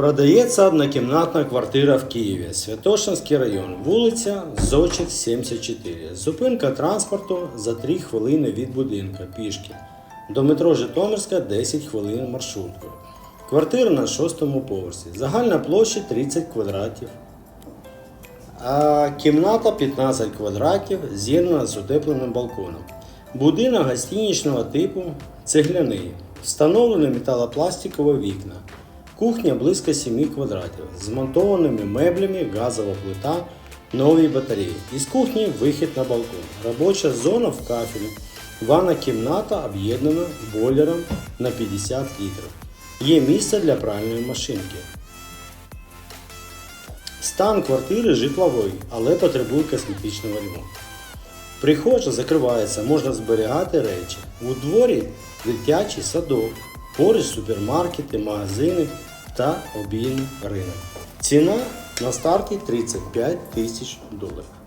Продається однокімнатна квартира в Києві, Святошинський район, вулиця Зочих, 74. Зупинка транспорту за 3 хвилини від будинку пішки. До метро Житомирська 10 хвилин маршруткою. Квартира на шостому поверсі. Загальна площа 30 квадратів. А кімната 15 квадратів, з'єднана з утепленим балконом. Будинок гостиничного типу цегляний. Встановлені металопластикові вікна. Кухня близько 7 квадратів. З монтованими меблями, газова плита, нові батареї. Із кухні вихід на балкон. Робоча зона в кафелі. Ванна кімната об'єднана бойлером на 50 літрів. Є місце для пральної машинки. Стан квартири житловий, але потребує косметичного ремонту. Прихожа закривається, можна зберігати речі. У дворі дитячий садок, поруч супермаркети, магазини та обійний ринок. Ціна на старті 35 тисяч доларів.